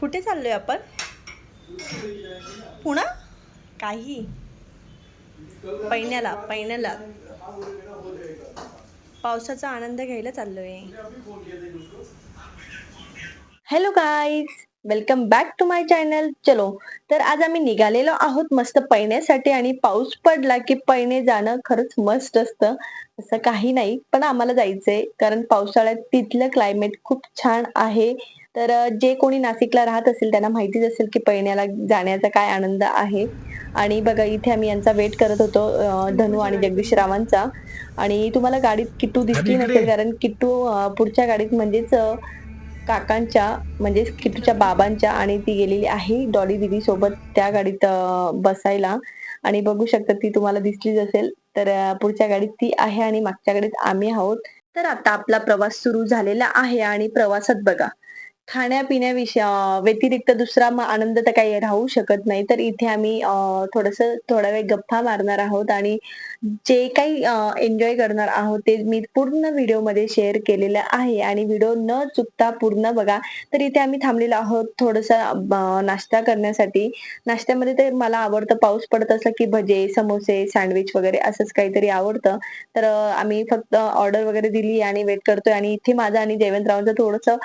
कुठे चाललोय आपण? पुणा? काही. पैण्याला पैण्याला. पावसाचा आनंद घ्यायला चाललोय. Hello guys welcome back to my channel चलो तर आज आम्ही निघालेलो आहोत मस्त पैण्यासाठी आणि पाऊस पडला की पैणे जाणं खरंच मस्त असतं. असं काही नाही पण आम्हाला जायचंय कारण पावसाळ्यात तिथलं क्लायमेट खूप छान आहे. तर जे कोणी नाशिकला राहत असेल त्यांना माहितीच असेल की पैण्याला जाण्याचा काय आनंद आहे. आणि बघा इथे आम्ही यांचा वेट करत होतो धनू आणि जगदीश रावांचा आणि तुम्हाला गाडीत किट्टू दिसली नसेल कारण किट्टू पुढच्या गाडीत म्हणजेच काकांच्या म्हणजे किटूच्या बाबांच्या आणि ती गेलेली आहे डॉली दिदी सोबत त्या गाडीत बसायला. आणि बघू शकता ती तुम्हाला दिसलीच असेल तर पुढच्या गाडीत ती आहे आणि मागच्या गाडीत आम्ही आहोत. तर आता आपला प्रवास सुरू झालेला आहे आणि प्रवासात बघा. खाण्यापिण्याविषयी व्यतिरिक्त दुसरा मग आनंद तर काही राहू शकत नाही. तर इथे आम्ही थोडस थोडा वेळ गप्पा मारणार आहोत आणि जे काही एन्जॉय करणार आहोत ते मी पूर्ण व्हिडिओमध्ये शेअर केलेलं आहे. आणि व्हिडिओ न चुकता पूर्ण बघा. तर इथे आम्ही थांबलेलो आहोत थोडस नाश्ता करण्यासाठी. नाश्त्यामध्ये ते मला आवडतं पाऊस पडत असला की भजे समोसे सँडविच वगैरे असंच काहीतरी आवडतं. तर अं, आम्ही फक्त ऑर्डर वगैरे दिली आणि वेट करतोय. आणि इथे माझं आणि जयवंतरावांचं थोडंसं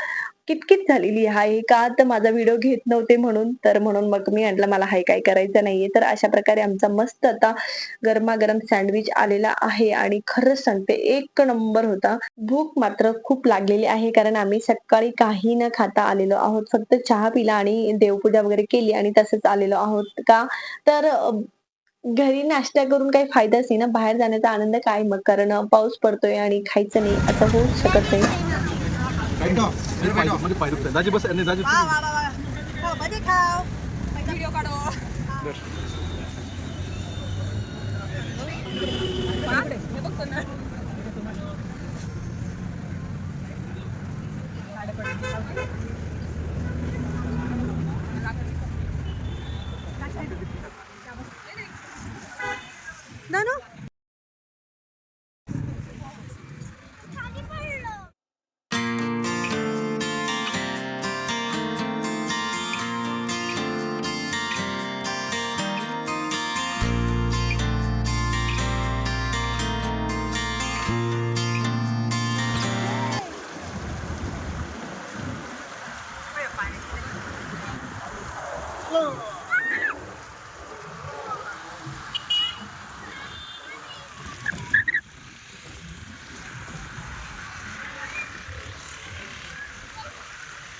किटकिट झालेली आहे. का तर माझा व्हिडिओ घेत नव्हते म्हणून? तर म्हणून मग मी म्हटलं मला हाय काय करायचं नाहीये. तर अशा प्रकारे आमचा मस्त आता गरमागरम सँडविच आलेला आहे. आणि खरंच सांगते एक नंबर होता. भूक मात्र खूप लागलेली आहे. कारण आम्ही सकाळी काही न खाता आलेलो आहोत. फक्त चहा पिला आणि देवपूजा वगैरे केली आणि तसंच आलेलो आहोत का? तर घरी नाश्ता करून काही फायदाच नाही ना? बाहेर जाण्याचा आनंद काय? मग कारण पाऊस पडतोय आणि खायचं नाही. असं होऊ शकत नाही. मध्ये पाय दुखतंय. दाजी बस नाही दाजी वा वा वा वा हो मध्ये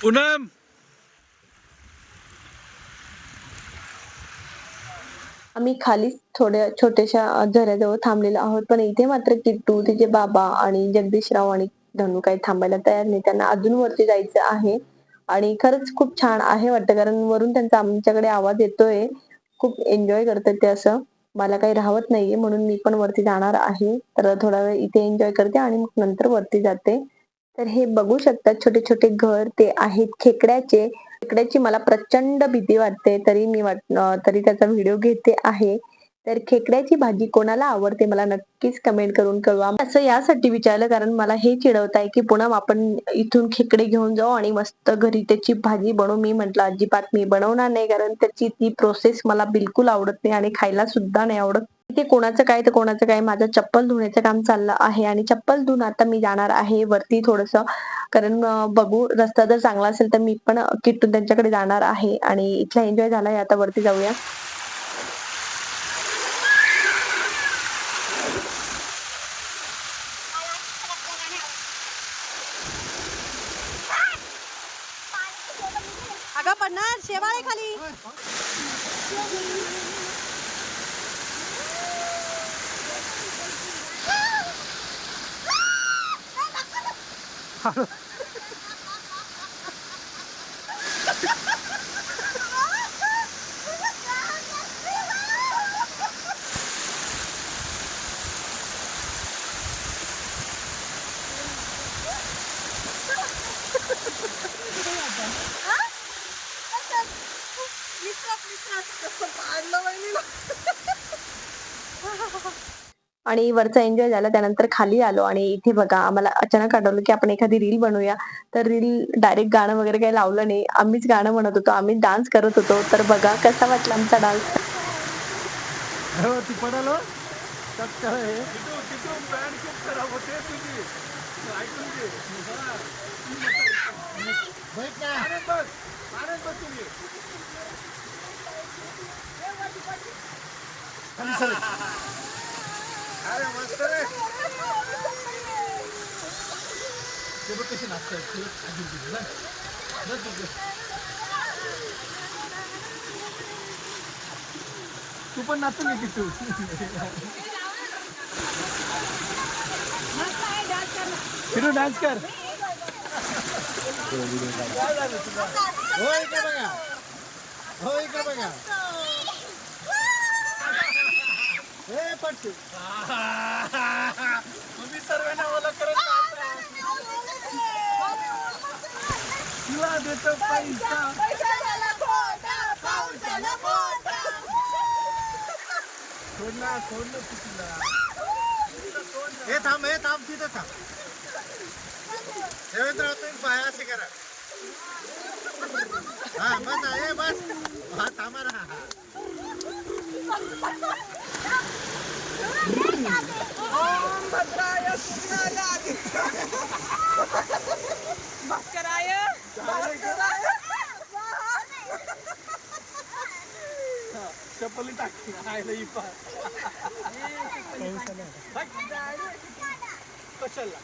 पूनम. आम्ही खाली थोड्या छोट्याशा झऱ्याजवळ थांबलेलो आहोत पण इथे मात्र किट्टू तिचे बाबा आणि जगदीशराव आणि धनू काही थांबायला तयार नाही. त्यांना अजून वरती जायचं आहे. आणि खरंच खूप छान आहे वाटतं कारण वरून त्यांचा आमच्याकडे आवाज येतोय. खूप एन्जॉय करतात ते असं. मला काही राहत नाहीये म्हणून मी पण वरती जाणार आहे. तर थोडा वेळ इथे एन्जॉय करते आणि मग नंतर वरती जाते. तर हे बघू शकतात छोटे छोटे घर ते आहेत खेकड्याचे. खेकड्याची मला प्रचंड भीती वाटते तरी मी वाट तरी त्याचा व्हिडिओ घेते आहे. तर खेकड्याची भाजी कोणाला आवडते मला नक्कीच कमेंट करून कळवा. असं यासाठी विचारलं कारण मला हे चिडवत आहे की पुन्हा आपण इथून खेकडे घेऊन जाऊ आणि मस्त घरी त्याची भाजी बनवू. मी म्हंटल अजिबात मी बनवणार नाही कारण त्याची ती प्रोसेस मला बिलकुल आवडत नाही आणि खायला सुद्धा नाही आवडत. इथे कोणाचं काय तर कोणाचं काय माझं चप्पल धुण्याचं काम चाललं आहे आणि चप्पल धुवून आता मी जाणार आहे वरती थोडस. कारण बघू रस्ता जर चांगला असेल तर मी पण किटून त्यांच्याकडे जाणार आहे आणि इथला एन्जॉय झालाय आता वरती जाऊया. ગપરનાર શેવાળે ખાલી. હાલો. आणि वरचा एन्जॉय झाला त्यानंतर खाली आलो आणि इथे बघा आम्हाला अचानक आठवलं की आपण एखादी रील बनवूया. तर रील डायरेक्ट गाणं वगैरे काही लावलं नाही. आम्हीच गाणं म्हणत होतो आम्ही डान्स करत होतो. तर बघा कसा वाटला आमचा डान्स कशी नाचतात ते. अजून तिथे जा. जा तिथे. तू पण नाचून घे की तू फिरू डान्स कर हो इकडे बघा हो इकडे बघा हे पटू तुम्ही सर्वांना ओला करत. तुला देतो पैसा. सोड ना सोड ना तू तिला. हे थांब हे थांब तिथं थांब. देवेंद्र तुम्ही पाया असे करा. हा बस हे बस. हा थांबा ना हा चप्पली टाक आयला ही पा कशाला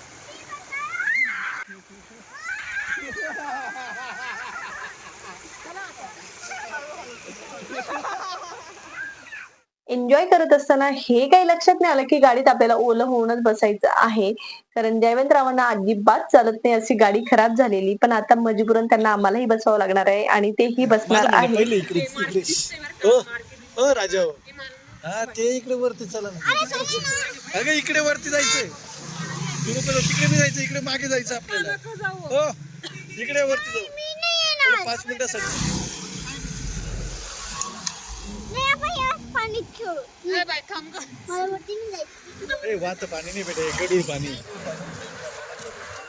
एन्जॉय करत असताना हे काही लक्षात नाही आलं की गाडीत आपल्याला ओलं होऊनच बसायचं आहे. कारण जयवंतरावांना अजिबात चालत नाही अशी गाडी खराब झालेली. पण आता मजबूरन त्यांना आम्हालाही बसावं लागणार आहे आणि तेही बसणार आहे. हो हो राजा हो हा ते इकडे वरती चला ना. अगं इकडे वरती जायचंय. तिकडे नाही जायचं इकडे मागे जायचं आपल्याला. हो इकडे वरती जाऊ. पाच मिनिटासाठी. ए वात पाणी नाही भेटे गडूळ पाणी.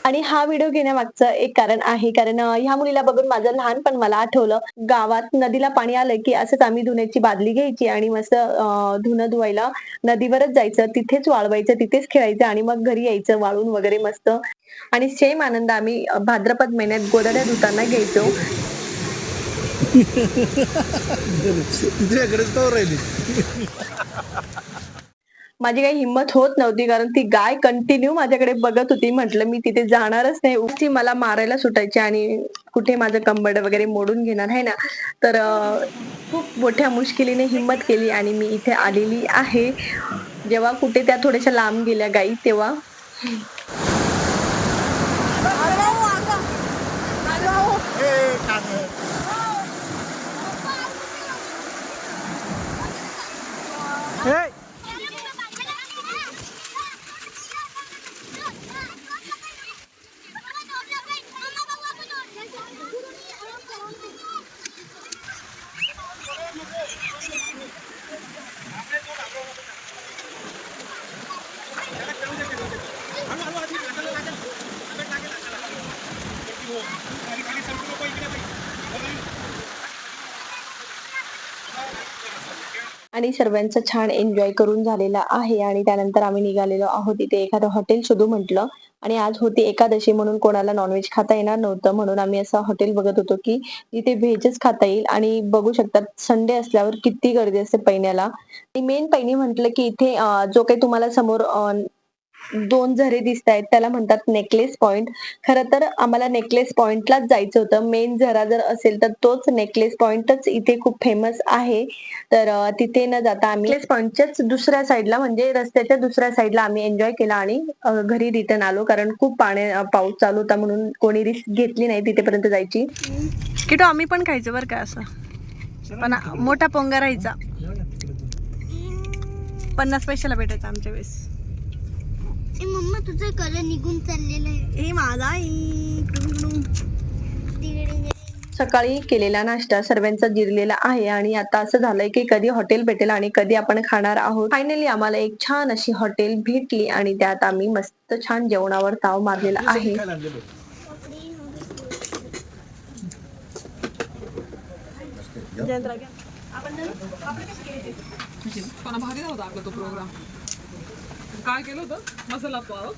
आणि हा व्हिडिओ घेण्यामागचं एक कारण आहे. कारण ह्या मुलीला बघून माझं लहानपण मला आठवलं. गावात नदीला पाणी आलं की असंच आम्ही धुण्याची बादली घ्यायची आणि मस्त धुणं धुवायला नदीवरच जायचं. तिथेच वाळवायचं तिथेच खेळायचं आणि मग घरी यायचं वाळून वगैरे मस्त. आणि सेम आनंद आम्ही भाद्रपद महिन्यात गोदाड्या धुताना घ्यायचो. तुझ्याकडेच राहिली. माझी काही हिंमत होत नव्हती कारण ती गाय कंटिन्यू माझ्याकडे बघत होती. म्हटलं मी तिथे जाणारच नाही. ती मला मारायला सुटायची आणि कुठे माझं कंबड वगैरे मोडून घेणार आहे ना? तर खूप मोठ्या मुश्किलीने हिंमत केली आणि मी इथे आलेली आहे. जेव्हा कुठे त्या थोड्याशा लांब गेल्या गाई तेव्हा. ए आणि सर्वांचा छान एन्जॉय करून झालेला आहे आणि त्यानंतर आम्ही निघालेलो आहोत. इथे एखादं हॉटेल शोधू म्हटलं आणि आज होती एकादशी म्हणून कोणाला नॉनव्हेज खाता येणार नव्हतं. म्हणून आम्ही असं हॉटेल बघत होतो की तिथे व्हेजच खाता येईल. आणि बघू शकतात संडे असल्यावर किती गर्दी असते पैण्याला मेन पैनी म्हटलं की इथे जो काही तुम्हाला समोर दोन झरे दिसत आहेत त्याला म्हणतात नेकलेस पॉइंट खरं तर आम्हाला नेकलेस पॉइंटलाच जायचं होतं. मेन झरा जर असेल तर तोच नेकलेस पॉइंटच इथे खूप फेमस आहे. तर तिथे न जाता आम्ही नेकलेस पॉइंटच्याच दुसऱ्या साईडला म्हणजे रस्त्याच्या दुसऱ्या साईडला आम्ही एन्जॉय केला आणि घरी रिटर्न आलो. कारण खूप पाण्या अं, पाऊस चालू होता म्हणून कोणी रिस्क घेतली नाही तिथेपर्यंत जायची. किटो आम्ही पण खायचं बरं का असं. पण मोठा पोंगा राहायचा. पन्नास पैशाला भेटायचा आमच्या वेळेस. ए मम्मा तुझं कलर निघून चाललेलं आहे. ए माझा सकाळी केलेला नाश्ता सर्वांचा जिरलेला आहे आणि आता असं झालंय की कधी हॉटेल भेटेल आणि कधी आपण खाणार आहोत. फायनली आम्हाला एक छान अशी हॉटेल भेटली आणि त्यात आम्ही मस्त छान जेवणावर ताव मारलेला आहे. खायला आणलेलं पण भारी नव्हता आपला तो प्रोग्राम काय केलं होतं? मसाला पाव.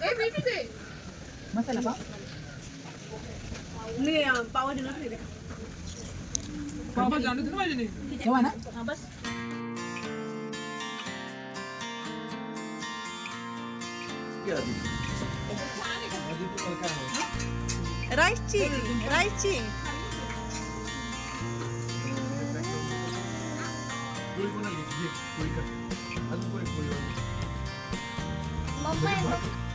मसाला पाव? पावभाजी आणली होती ना माझ्याने तेव्हा ना. राईसची राईसची पोळी कोणाला घे, पोळी कर. अजून पोळी. मम्मा